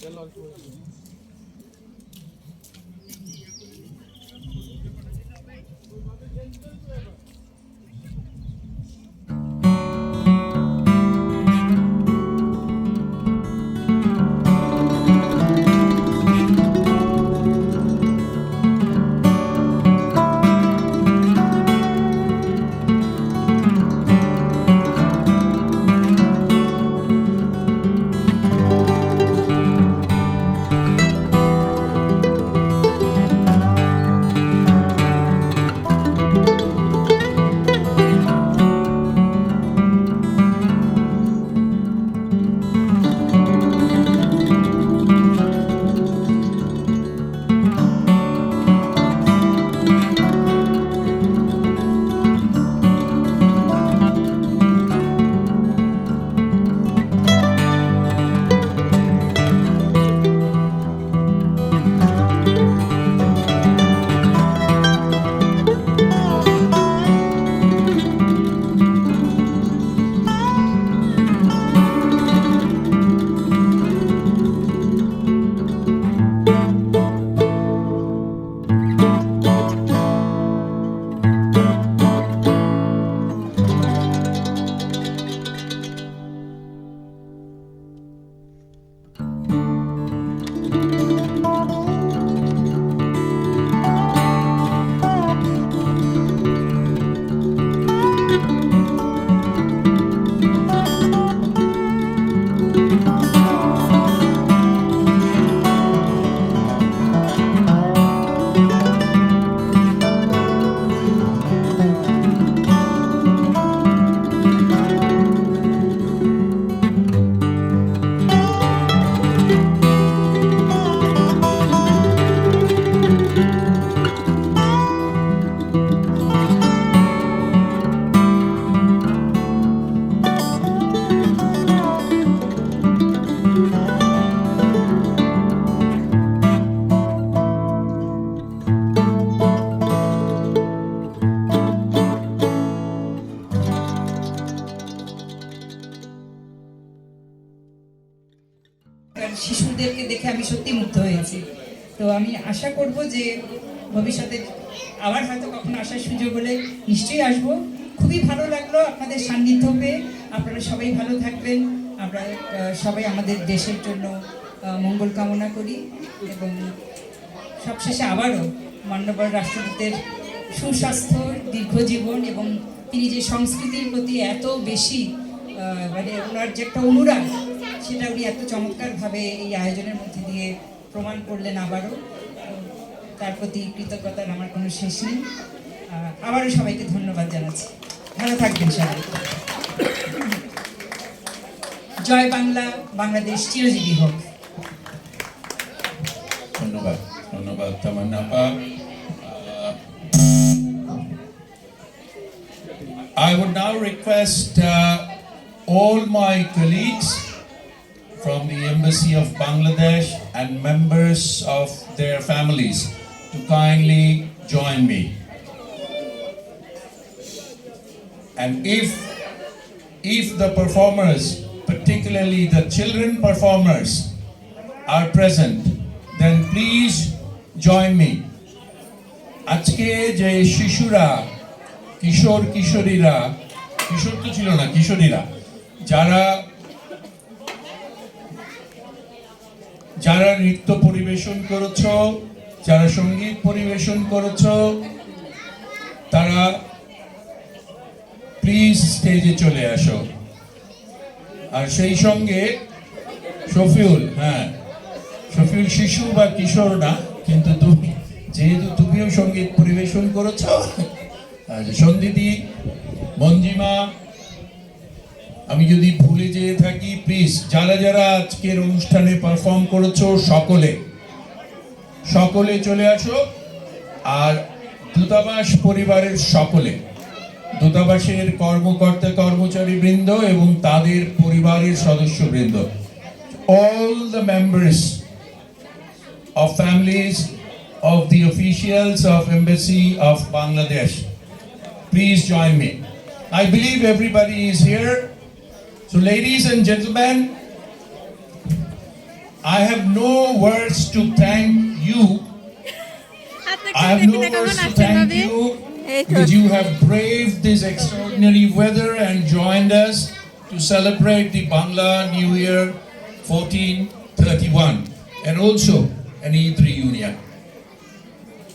Der läuft wohl. শিশুদেরকে দেখে আমি সত্যি মুগ্ধ হয়েছি তো আমি আশা করব যে ভবিষ্যতে আবার হয়তো কখনো আসার সুযোগ হলে নিশ্চয়ই আসব। খুবই ভালো লাগল আপনাদের সান্নিধ্য পেয়ে। আপনারা সবাই ভালো থাকবেন। আমরা সবাই আমাদের দেশের জন্য মঙ্গল কামনা করি এবং সবশেষে আবারও মান্যবর রাষ্ট্রদূতের সুস্বাস্থ্য, দীর্ঘজীবন এবং তিনি যে সংস্কৃতির প্রতি এত বেশি মানে ওনার যে একটা অনুরাগ সেটা উনি এত চমৎকারভাবে এই আয়োজনের মধ্যে দিয়ে প্রমাণ করলেন আবারও। তার প্রতি কৃতজ্ঞতার আমার কোনো শেষ নেই। আবারও সবাইকে ধন্যবাদ জানাচ্ছি। ভালো থাকবেন সবাই। জয় বাংলা বাংলাদেশ চিরজীবী হোক। ধন্যবাদ ধন্যবাদ তামান্না আপা আহ, I would now request uh, all my colleagues from the Embassy of Bangladesh and members of their families to kindly join me. And if if the performers, particularly the children performers, are present, then please join me. আজকে যে শিশুরা কিশোর কিশোরীরা কিশোর তো ছিল না কিশোরীরা যারা যারা নৃত্য পরিবেশন করেছ, যারা সংগীত পরিবেশন করেছ, তারা প্লিজ স্টেজে চলে আসো। আর সেই সঙ্গে শফিউল হ্যাঁ শফিউল শিশু বা কিশোর না, কিন্তু তুমি, যেহেতু তুমিও সংগীত পরিবেশন করেছ, আর সন্দিদি, মঞ্জিমা আমি যদি ভুলে যেয়ে থাকি প্লিজ যারা যারা আজকের অনুষ্ঠানে পারফর্ম করেছ, সকলে সকলে চলে আসো। আর দূতাবাস পরিবারের সকলে, দূতাবাসের কর্মকর্তা কর্মচারী বৃন্দ এবং তাদের পরিবারের সদস্য বৃন্দ, all the members of families of the officials of embassy of Bangladesh, please join me. I believe everybody is here. So, ladies and gentlemen, I have no words to thank you. I have no words to thank you that you have braved this extraordinary weather and joined us to celebrate the Bangla New Year 1431 and also an three reunion.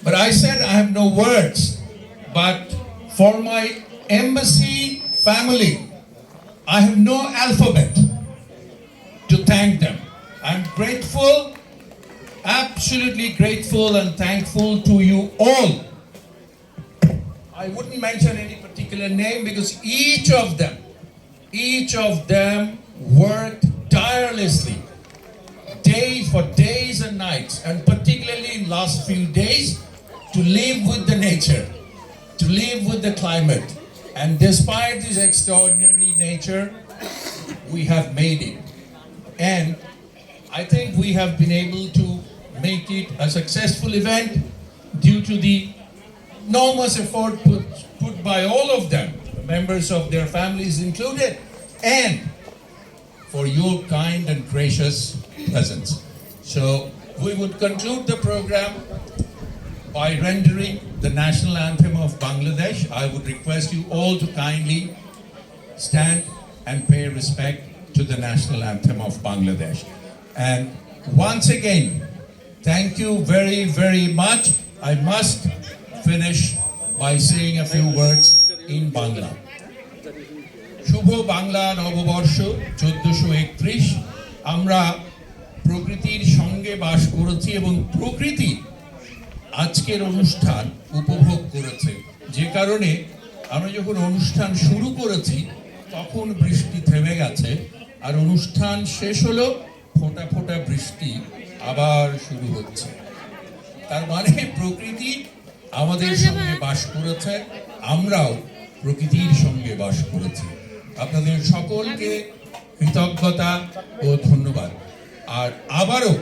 But I said I have no words, but for my embassy family, I have no alphabet to thank them. I'm grateful, absolutely grateful and thankful to you all. I wouldn't mention any particular name because each of them, each of them worked tirelessly, days for days and nights, and particularly in last few days, to live with the nature, to live with the climate. And despite this extraordinary nature, we have made it. And I think we have been able to make it a successful event due to the enormous effort put, put by all of them, members of their families included, and for your kind and gracious presence. So we would conclude the program by rendering the national anthem of Bangladesh. I would request you all to kindly stand and pay respect to the national anthem of Bangladesh. And once again, thank you very, very much. I must finish by saying a few words in Bangla. শুভ বাংলা নববর্ষ চোদ্দশো একত্রিশ আমরা প্রকৃতির সঙ্গে বাস করেছি এবং প্রকৃতি আজকের অনুষ্ঠান উপভোগ করেছে যে কারণে আমরা যখন অনুষ্ঠান শুরু করেছি তখন বৃষ্টি থেমে গেছে আর অনুষ্ঠান শেষ হলো ফোঁটা ফোঁটা বৃষ্টি আবার শুরু হচ্ছে। তার মানে প্রকৃতি আমাদের সঙ্গে বাস করেছে আমরাও প্রকৃতির সঙ্গে বাস করেছি। আপনাদের সকলকে কৃতজ্ঞতা ও ধন্যবাদ। আর আবারও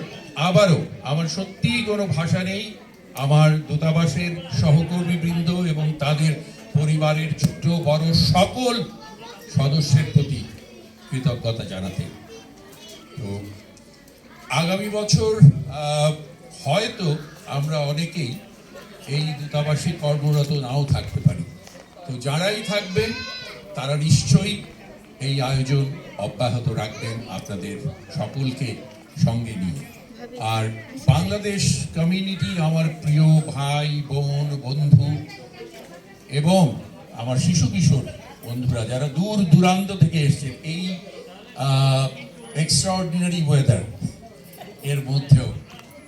আবারও আমার সত্যিই কোনো ভাষা নেই আমার দূতাবাসের সহকর্মীবৃন্দ এবং তাদের পরিবারের ছোট বড় সকল সদস্যের প্রতি কৃতজ্ঞতা জানাতে। তো আগামী বছর হয়তো আমরা অনেকেই এই দূতাবাসে কর্মরত নাও থাকতে পারি। তো যারাই থাকবেন, তারা নিশ্চয়ই এই আয়োজন অব্যাহত রাখবেন আপনাদের সকলকে সঙ্গে নিয়ে। আর বাংলাদেশ কমিউনিটি আমার প্রিয় ভাই, বোন, বন্ধু এবং আমার শিশু কিশোর বন্ধুরা যারা দূর দূরান্ত থেকে এসেছেন, এই এক্সট্রাঅর্ডিনারি ওয়েদার এর মধ্যেও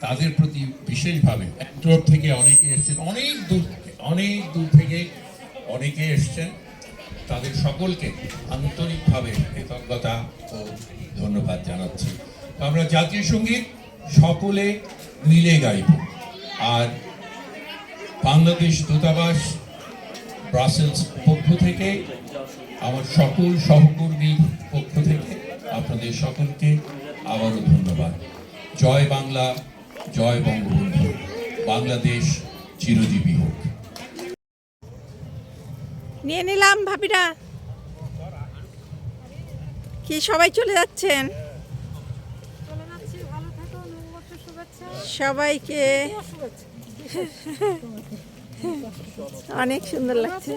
তাদের প্রতি বিশেষভাবে একটোর থেকে অনেকে এসেছেন, অনেক দূর থেকে, অনেক দূর থেকে অনেকে এসছেন। তাদের সকলকে আন্তরিকভাবে কৃতজ্ঞতা ও ধন্যবাদ জানাচ্ছি। আমরা জাতীয় সংগীত সকলে মিলে গাইব। আর বাংলাদেশ দূতাবাস ব্রাসেলস পক্ষ থেকে আমার সকল সহকর্মীর পক্ষ থেকে আপনাদের সকলকে আবারও ধন্যবাদ। জয় বাংলা জয় বঙ্গবন্ধু। বাংলাদেশ চিরজীবী হোক। নিয়ে নিলাম ভাবিরা। কি সবাই চলে যাচ্ছেন? চলে যাচ্ছি ভালো থাকো নববর্ষ শুভেচ্ছা। সবাইকে। অনেক সুন্দর লাগছে।